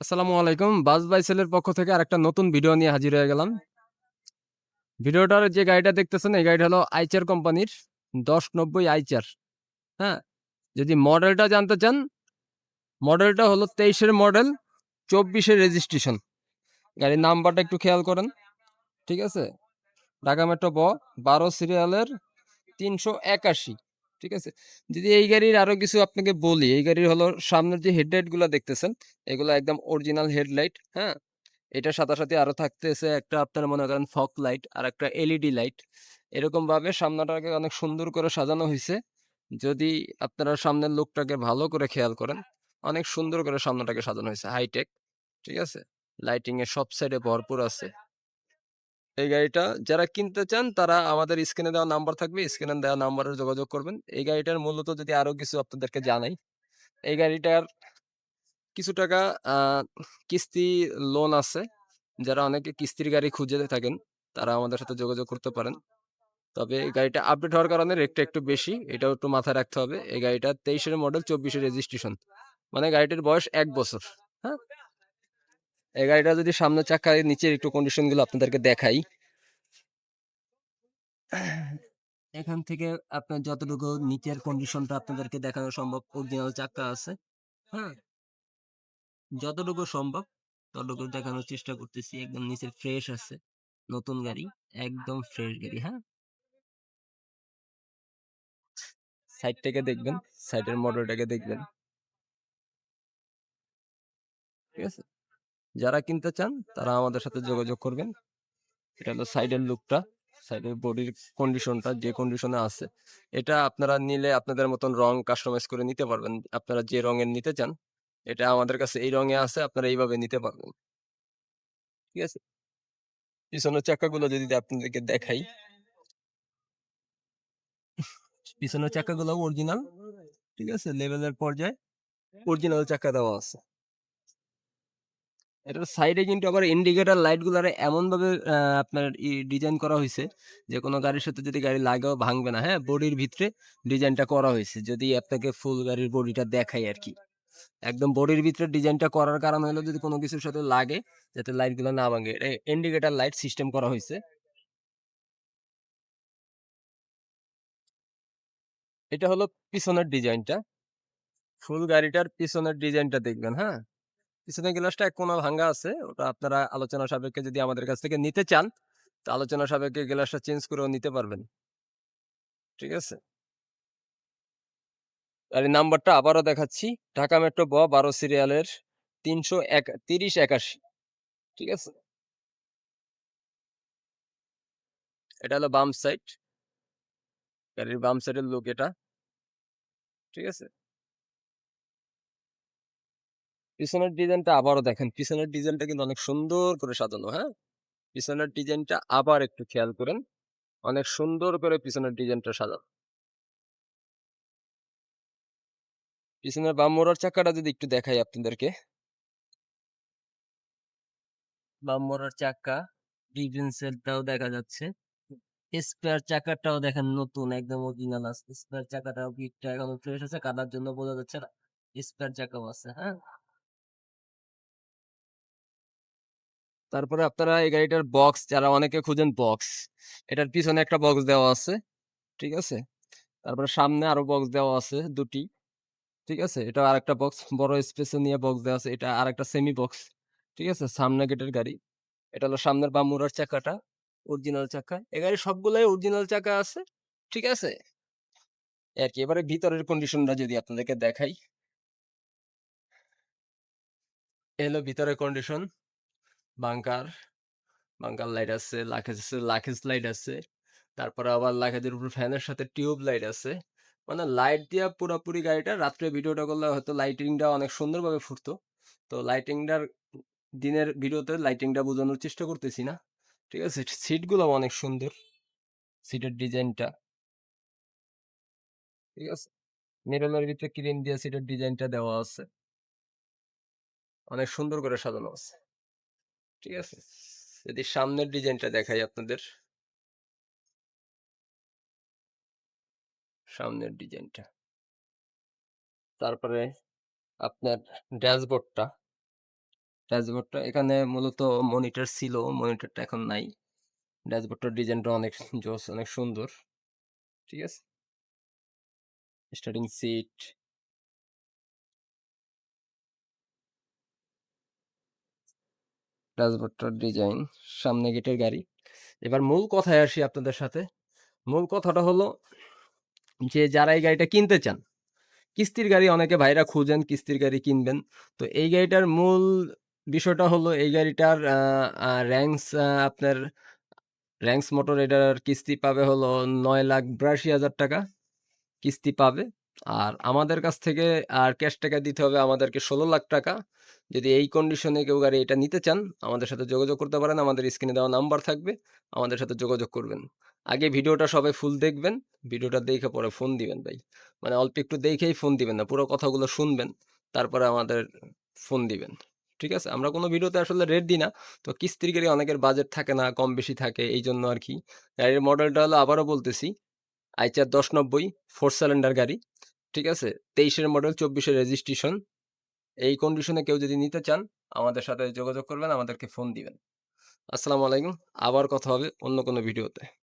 আসসালামু আলাইকুম। বাস বাইসেলের পক্ষ থেকে আরেকটা নতুন ভিডিও নিয়ে হাজির হয়ে গেলাম। ভিডিওটার যে গাড়িটা দেখতেছেন এই গাড়িটা হলো আইচার কোম্পানির দশ নব্বই আইচার। হ্যাঁ? যদি মডেলটা জানতে চান, মডেলটা হলো তেইশের মডেল, চব্বিশের রেজিস্ট্রেশন। গাড়ির নাম্বারটা একটু খেয়াল করেন। ঠিক আছে? ঢাকা মেট্রো ব ১২ সিরিয়ালের ৩৮১। ঠিক আছে? যদি এই গাড়ির আরও কিছু আপনাকে বলি, এই গাড়ির হলো সামনের যে হেডলাইটগুলা দেখতেছেন, এগুলা একদম অরিজিনাল হেডলাইট। হ্যাঁ? এটার সাথে সাথে আরও থাকতেছে একটা আপনার মনে করেন ফগ লাইট আর একটা এলইডি লাইট। এরকমভাবে সামনেটাকে অনেক সুন্দর করে সাজানো হয়েছে যদি আপনারা সামনের লুকটাকে ভালো করে খেয়াল করেন, অনেক সুন্দর করে সামনাটাকে সাজানো হয়েছে হাইটেক। ঠিক আছে? লাইটিং এর সব সাইডে ভরপুর আছে। এই গাড়িটা যারা কিনতে চান তারা আমাদের স্ক্রিনে দেওয়া নাম্বার থাকবে। স্ক্রিনে দেওয়া নাম্বারে যোগাযোগ করবেন। এই গাড়িটার মূলত যদি আরও কিছু আপনাদেরকে জানাই, এই গাড়িটার কিছু টাকা কিস্তি লোন আছে। যারা অনেকে কিস্তির গাড়ি খুঁজে থাকেন, তারা আমাদের সাথে যোগাযোগ করতে পারেন। তবে এই গাড়িটা আপডেট হওয়ার কারণে রেটটা একটু বেশি। এটাও একটু মাথায় রাখতে হবে। এই গাড়িটা তেইশের মডেল, ২৪ এর রেজিস্ট্রেশন। মানে গাড়িটির বয়স এক বছর। হ্যাঁ? এই গাড়িটা যদি সামনের চাকার নিচের একটু কন্ডিশনগুলো আপনাদেরকে দেখাই। এখান থেকে আপনার যতটুকু নিচের কন্ডিশনটা আপনাদেরকে দেখানো সম্ভব অরিজিনাল চাকা আছে। হ্যাঁ? যতটুকু সম্ভব ততটুকু দেখানোর চেষ্টা করতেছি। একদম নিচে ফ্রেশ আছে। নতুন গাড়ি। একদম ফ্রেশ গাড়ি, হ্যাঁ? সাইড থেকে দেখবেন। সাইডের মডেলটাকে দেখবেন। ঠিক আছে? যারা কিনতে চান তারা আমাদের সাথে যোগাযোগ করবেন। এটা হলো সাইডের লুকটা। সাইডের বডির কন্ডিশনটা যে কন্ডিশনে আছে। এটা আপনারা নিলে আপনাদের মতন রং কাস্টমাইজ করে নিতে পারবেন। আপনারা যে রঙের নিতে চান, এটা আমাদের কাছে এই রঙে আছে আপনারা এইভাবে নিতে পারবেন। ঠিক আছে? পিছনের চাকাগুলো যদি আপনাদেরকে দেখাই। পিছনের চাকাগুলোও অরিজিনাল। ঠিক আছে? লেভেলের পর্যায়ে অরিজিনাল চাকা দেওয়া আছে। এটার সাইডে কিন্তু আবার ইন্ডিকেটর লাইট গুলারে এমনভাবে আ আপনার ডিজাইন করা হইছে যে কোনো গাড়ির সাথে যদি গাড়ি লাগেও ভাঙবে না, হ্যাঁ? বডির ভিতরে ডিজাইনটা করা হইছে। যদি আপনাকে ফুল গাড়ির বডিটা দেখাই আরকি। একদম বডির ভিতরে ডিজাইনটা করার কারণ হলো যদি কোনো কিছুর সাথে লাগে যাতে লাইটগুলা না ভাঙে। এটা ইন্ডিকেটর লাইট সিস্টেম করা হইছে। এটা হলো পিছনের ডিজাইনটা। ফুল গাড়িটার পিছনের ডিজাইনটা দেখবেন, হ্যাঁ? পিছনের গ্লাসটা এক কোণা ভাঙ্গা আছে। ওটা আপনারা আলোচনা সাপেক্ষে যদি আমাদের কাছ থেকে নিতে চান, তো আলোচনা সাপেক্ষে গ্লাসটা চেঞ্জ করেও নিতে পারবেন। ঠিক আছে? গাড়ির নাম্বারটা আবারও দেখাচ্ছি। ঢাকা মেট্রো ব ১২ সিরিয়ালের ৩০১ ৩০৮১ ঠিক আছে? এটা হলো বাম সাইড। গাড়ির বাম সাইডের লোক এটা। ঠিক আছে? পিছনের ডিজাইনটা আবারও দেখেন। পিছনের ডিজাইনটা কিন্তু অনেক সুন্দর করে সাজানো, হ্যাঁ? পিছনের ডিজাইনটা আবার একটু খেয়াল করেন। অনেক সুন্দর করে পিছনের ডিজাইনটা সাজানো। পিছনের বাম মোড়ার চাকাটা যদি একটু দেখাই আপনাদেরকে। বাম মোড়ার চাকা, ডিফারেন্সিয়ালটাও দেখা যাচ্ছে। স্পেয়ার চাকাটাও দেখেন নতুন একদম অরিজিনাল আছে। স্পেয়ার চাকাটাও পিঠটা এখনও ফ্রেশ আছে। কাদার জন্য বোঝা যাচ্ছে না। স্পেয়ার চাকাও আছে, হ্যাঁ? তারপরে আপনারা এই গাড়িটার বক্স যারা অনেকে খুঁজেন বক্স। এটার পিছনে একটা বক্স দেওয়া আছে। ঠিক আছে? তারপরে সামনে আরও বক্স দেওয়া আছে দুটি, ঠিক আছে? এটা আরেকটা বক্স বড় স্পেসে নিয়ে বক্স দেওয়া আছে। এটা আরেকটা সেমি বক্স। ঠিক আছে? সামনে গেটের গাড়ি। এটা হলো সামনের বাম চাকাটা। অরিজিনাল চাকা। এই গাড়ির সবগুলাই অরিজিনাল চাকা আছে। ঠিক আছে? আর কি এবারে ভিতরের কন্ডিশনটা যদি আপনাদেরকে দেখাই। এই হলো ভিতরের কন্ডিশন। বাঙ্কার, বাঙ্কার লাইট আছে, লাকেজ আছে, লাকেজ লাইট আছে। তারপরে আবার লাকেজের উপর ফ্যানের সাথে টিউব লাইট আছে। মানে লাইট দিয়া পুরাপুরি গাড়িটা রাত্রে ভিডিওটা করলে হয়তো লাইটিংটা অনেক সুন্দরভাবে ফুটতো। তো লাইটিংটার দিনের ভিডিওতে লাইটিংটা বোঝানোর চেষ্টা করতেছি না। ঠিক আছে? সিটগুলাও অনেক সুন্দর। সিটের ডিজাইনটা। ঠিক আছে? মেরুনের ভিতরে ক্রিম দিয়ে সিটের ডিজাইনটা দেওয়া আছে। অনেক সুন্দর করে সাজানো আছে। ঠিক আছে? যদি সামনের ডিজাইনটা দেখাই আপনাদের। সামনের ডিজাইনটা। তারপরে আপনার ড্যাশবোর্ডটা। ড্যাশবোর্ডটা এখানে মূলত মনিটর ছিল, মনিটরটা এখন নাই। ড্যাশবোর্ডটার ডিজাইনটা অনেক জোস, অনেক সুন্দর। ঠিক আছে? Starting seat. ড্যাশবোর্ডটার ডিজাইন, সামনে গেটের গাড়ি। এবার মূল কথায় আসি আপনাদের সাথে। মূল কথাটা হলো যে যারা এই গাড়িটা কিনতে চান, কিস্তির গাড়ি অনেকে ভাইরা খুঁজেন, কিস্তির গাড়ি কিনবেন। তো এই গাড়িটার মূল বিষয়টা হলো এই গাড়িটার আ আপনার র‍্যাংস মোটর এটার কিস্তি পাবে হলো ৳৯,৮২,০০০ কিস্তি পাবে। আর আমাদের কাছ থেকে আর ক্যাশ টাকা দিতে হবে আমাদেরকে ষোলো লাখ টাকা যদি এই কন্ডিশনে কেউ গাড়ি এটা নিতে চান, আমাদের সাথে যোগাযোগ করতে পারেন। আমাদের স্ক্রিনে দেওয়া নাম্বার থাকবে। আমাদের সাথে যোগাযোগ করবেন। আগে ভিডিওটা সবাই ফুল দেখবেন। ভিডিওটা দেখে পরে ফোন দিবেন ভাই। মানে অল্প একটু দেখেই ফোন দিবেন না। পুরো কথাগুলো শুনবেন। তারপরে আমাদের ফোন দিবেন। ঠিক আছে? আমরা কোনো ভিডিওতে আসলে রেট দিই না। তো কিস্তির গাড়ি অনেকের বাজেট থাকে না, কম বেশি থাকে এই জন্য আর কি গাড়ির মডেলটা হলো আবারও বলতেছি, আইচার ১০৯০ 4 সিলিন্ডার গাড়ি। ঠিক আছে? তেইশের মডেল, চব্বিশের রেজিস্ট্রেশন। এই কন্ডিশনে কেউ যদি নিতে চান, আমাদের সাথে যোগাযোগ করবেন, আমাদেরকে ফোন দিবেন। আসসালামু আলাইকুম। আবার কথা হবে অন্য কোনো ভিডিওতে।